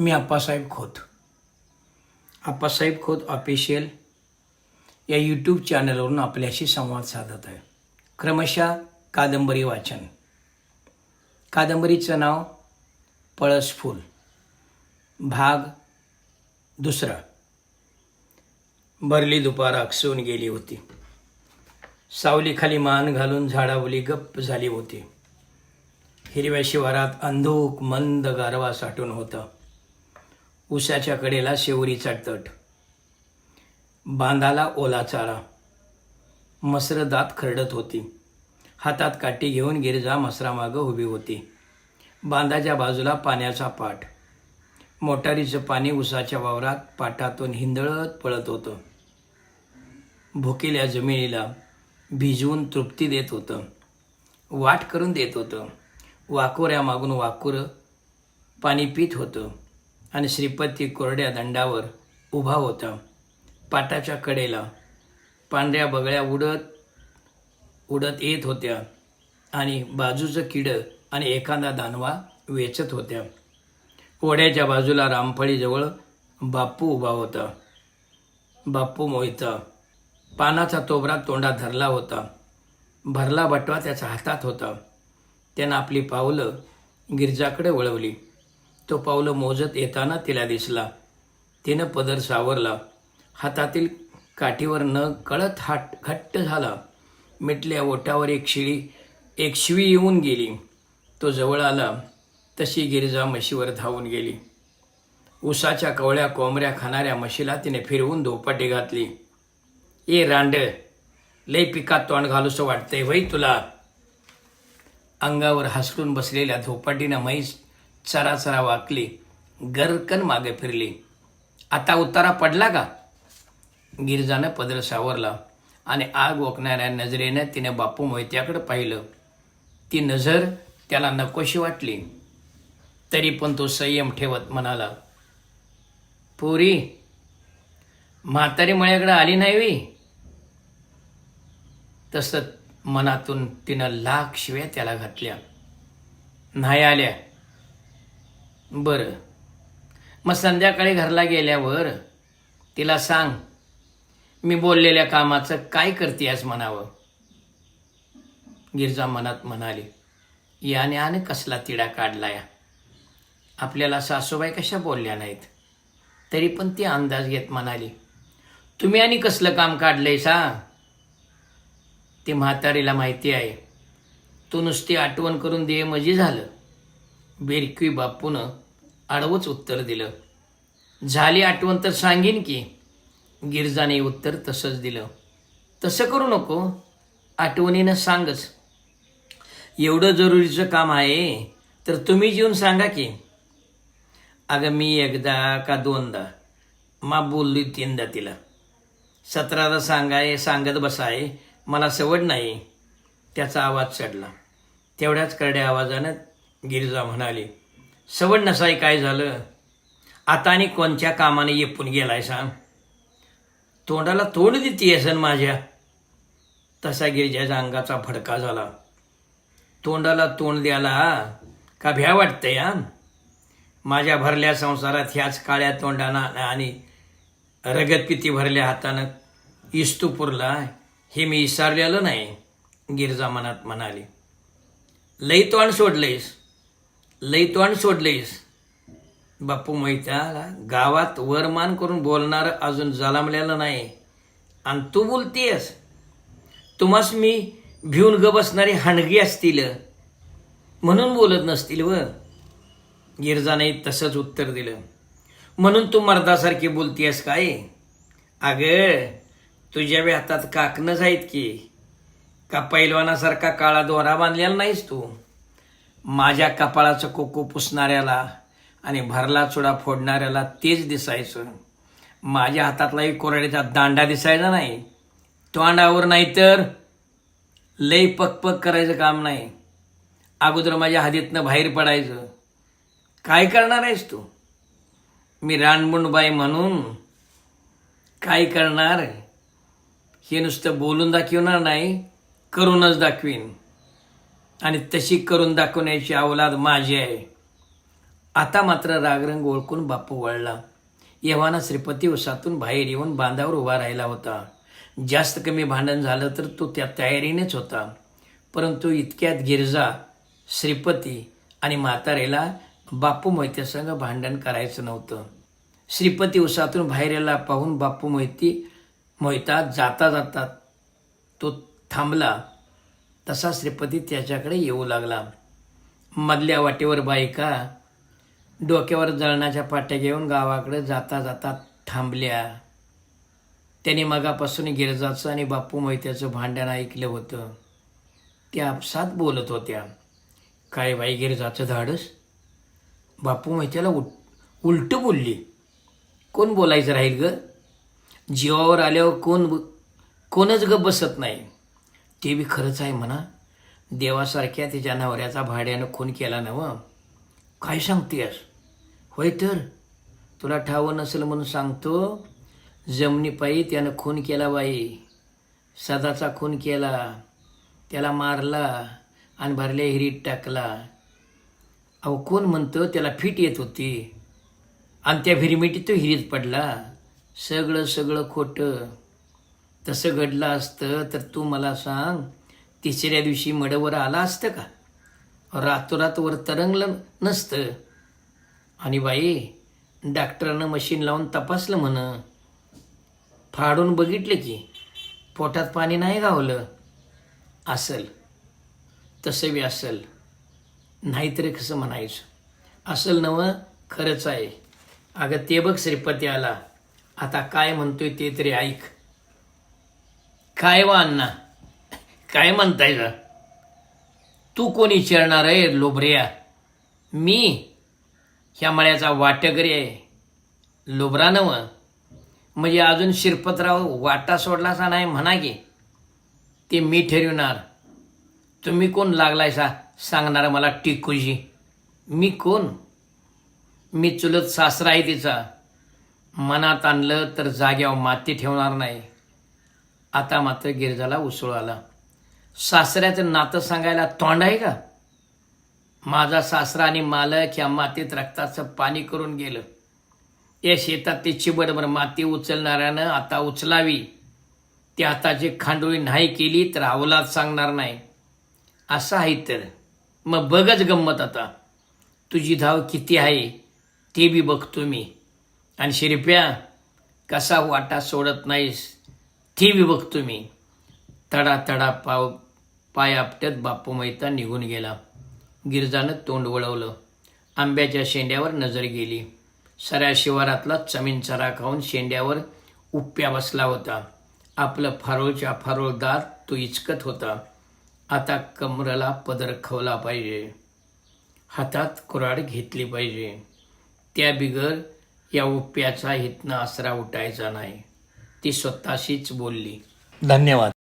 मी Appasaheb Khot. Appasaheb Khot official या YouTube चॅनलवरून आपल्याशी संवाद साधत आहे. क्रमशः कादंबरी वाचन. कादंबरीचं नाव पळसफूल भाग दुसरा. भरली दुपार आकसून गेली होती. सावलीखाली मान घालून झाडावली गप्प झाली होती. हिरव्या शिवारात अंधूक मंद गारवा साठून होता. उसाच्या कडेला शेवरीचा तट बांधाला ओला चारा. मसर दात खरडत होती. हातात काठी घेऊन गिरजा मसरामागं उभी होती. बांधाच्या बाजूला पाण्याचा पाठ मोटारीचं पाणी उसाच्या वावरात पाटातून हिंदळत पळत होतं. भुकेल्या जमिनीला भिजवून तृप्ती देत होतं. वाट करून देत होतं. वाकोऱ्या मागून वाकुरं पाणी पित होतं. आणि श्रीपती कोरड्या दंडावर उभा होता. पाटाच्या कडेला पांढऱ्या बगळ्या उडत उडत येत होत्या आणि बाजूचं किडं आणि एखादा दानवा वेचत होत्या. ओढ्याच्या बाजूला रामफळीजवळ बाप्पू उभा होता. बाप्पू मोहिता पानाचा तोबरा तोंडात धरला होता. भरला बटवा त्याच्या हातात होता. त्यानं आपली पावलं गिरजाकडे वळवली. तो पावलं मोजत येताना तिला दिसला. तिनं पदर सावरला. हातातील काठीवर न कळत हाट घट्ट झाला. मिटल्या ओठावर एक शिळी एक शिवी येऊन गेली. तो जवळ आला. तशी गिरजा म्हशीवर धावून गेली. उसाच्या कवळ्या कोंबऱ्या खाणाऱ्या म्हशीला तिने फिरवून धोपाटी घातली. ए रांड लय पिकात तोंड घालूसं वाटतंय वै तुला? अंगावर हसरून बसलेल्या धोपाटीनं म्हैस चरा वाकली गरकन मागे फिरली. आता उतारा पडला का? गिरजानं पदर सावरला आणि आग ओकणाऱ्या नजरेनं तिने बापू मोहित्याकडे पाहिलं. ती नजर त्याला नकोशी वाटली. तरी पण तो संयम ठेवत म्हणाला पुरी म्हातारी मळ्याकडे आली नाही वी तसं मनातून तिनं लाख शिव्या त्याला घातल्या. नाही आल्या. बरं. मग संध्याकाळी घरला गेल्यावर तिला सांग मी बोललेल्या कामाचं काय करतेस म्हणावं? गिरजा मनात म्हणाली याने आणि कसला तिडा या आपल्याला सासूबाई कशा बोलल्या नाहीत? तरी पण ती अंदाज घेत म्हणाली तुम्ही आणि कसलं काम काढलंय सा ते म्हातारीला माहिती आहे तू नुसती आठवण करून दे मजी झालं. बिरकी बापूनं आडवंच उत्तर दिलं. झाली आठवण तर सांगीन की गिरजाने उत्तर तसंच दिलं. तसं करू नको आठवणीनं सांगच. एवढं जरुरीचं काम आहे तर तुम्ही येऊन सांगा की अगं मी एकदा का दोनदा मा बोलली तीनदा तिला. सतरादा सांगाय सांगत बसाय मला सवड नाही त्याचा आवाज चढला. तेवढ्याच करड्या आवाजानं गिरिजा म्हणाली सवड नसाय काय झालं? आता आणि कोणत्या कामाने येपून गेलाय सांग. तोंडाला तोंड देते सण माझ्या. तसा गिरिजाच्या अंगाचा फडका झाला. तोंडाला तोंड द्याला का भ्या वाटतंय हा? माझ्या भरल्या संसारात ह्याच काळ्या तोंडानं आणि रगतपिती भरल्या हातानं इस्तू पुरला हे मी विसरलेलं नाही गिरजा मनात म्हणाली. लई तोंड सोडलंयस. लई तोंड सोडलंयस बापू मोहित्याला गावात वरमान करून बोलणारं अजून जलामलेलं नाही. आणि तू बोलतीयस. तुम्हास मी भिवून ग बसणारी हांडगी असतील. म्हणून बोलत नसतील व. गिरजाने तसंच उत्तर दिलं. म्हणून तू मर्दासारखी बोलतीयस काय? अग तुझ्या बी हातात काकणच आहेत की. का पैलवानासारखा काळा दोरा बांधलेला नाहीस तू? माझ्या कपाळाचं कोको पुसणाऱ्याला आणि भरला चुडा फोडणाऱ्याला तेच दिसायचं. माझ्या हातातलाही कोरड्याचा दांडा दिसायचा नाही. तोंडावर नाही तर लई पकपक करायचं काम नाही. अगोदर माझ्या हातीतनं बाहेर पडायचं. काय करणार आहेस तू? मी रानबुंडबाई म्हणून काय करणार? हे नुसतं बोलून दाखवणार नाही करूनच दाखवीन. आणि तशी करून दाखवण्याची अवलाद माझी आहे. आता मात्र रागरंग ओळखून बापू वळला. येव्हाना श्रीपती उसातून बाहेर येऊन बांधावर उभा राहिला होता. जास्त कमी भांडण झालं तर तो त्या तयारीनेच होता. परंतु इतक्यात गिरजा श्रीपती आणि म्हातारेला बापू मोहित्यासंग भांडण करायचं नव्हतं. श्रीपती उसातून बाहेर यायला पाहून बापू मोहिती मोहिता जाता जाता तो थांबला. तसा श्रीपती त्याच्याकडे येऊ लागला. मधल्या वाटेवर बायका डोक्यावर जळणाच्या पाट्या घेऊन गावाकडे जाता जाता थांबल्या. त्यांनी मगापासून गिरजाचं आणि बापू मोहित्याचं भांडण ऐकलं होतं. त्या आपसात बोलत होत्या. काय बाई गिरजाचं धाडस? बापू मोहित्याला उल उलटं बोलली. कोण बोलायचं राहील ग? जीवावर आल्यावर कोण कोणच ग बसत नाही. ते बी खरंच आहे म्हणा. देवासारख्या तिच्या नवऱ्याचा भाड्यानं खून केला नव. काय सांगतेस? होय तर? तुला ठावं नसेल म्हणून सांगतो. जमिनीपायी त्यानं खून केला बाई. सदाचा खून केला. त्याला मारला आणि भरल्या हिरीत टाकला. अहो कोण म्हणतं त्याला फिट येत होती? आणि त्या भिरमिटीत तो हिरीत पडला. सगळं सगळं खोटं. तसं घडलं असतं तर तू मला सांग तिसऱ्या दिवशी मडवर आला असतं का? रातोरात वर तरंगलं नसतं. आणि बाई डॉक्टरानं मशीन लावून तपासलं म्हण. फाडून बघितलं की पोटात पाणी नाही गावलं. असल. तसं बी असल. नाहीतरी कसं म्हणायचं? असल नवं खरंच आहे. अगं ते बघ श्रीपती आला. आता काय म्हणतोय ते तरी ऐक. काय वा अण्णा? काय म्हणताय का तू कोणी चिरणार आहे लोबऱ्या मी? ह्या मळ्याचा वाटकरी आहे. लोबरा नव. म्हणजे अजून शिरपतराव वाटा सोडलासा नाही म्हणा की. ते मी ठरविणार. तुम्ही कोण लागलाय सा सांगणार मला टिकूजी? मी कोण? मी चुलत सासरा आहे तिचा. मनात आणलं तर जाग्यावर माती ठेवणार नाही. आता मात्र गिरजाला उसळ आला. सासऱ्याचं नातं सांगायला तोंड आहे का? माझा सासरा आणि मालक या मातीत रक्ताचं पाणी करून गेलं. या शेतात ते चिबडभर माती उचलणाऱ्यानं आता उचलावी. ती आताची खांडोळी नाही केली तर अवलाद सांगणार नाही. असं आहे तर. मग बघच गंमत आता. तुझी धाव किती आहे ते बी बघतो मी. आणि शिरप्या कसा वाटा सोडत नाहीस? ती बघतो मी तडा तडा पाव पाय आपट्यात बापू मैता निघून गेला. गिरजानं तोंड वळवलं. आंब्याच्या शेंड्यावर नजर गेली. सऱ्या शिवारातला चमीन चरा खाऊन शेंड्यावर उप्प्या बसला होता. आपलं फारोळच्या फारोळदार तो इचकत होता. आता कमरला पदर खवला पाहिजे. हातात कुऱ्हाड घेतली पाहिजे. त्या बिगर या उप्प्याचा हितनं आसरा उठायचा नाही. ती स्वतःशीच बोलली. धन्यवाद.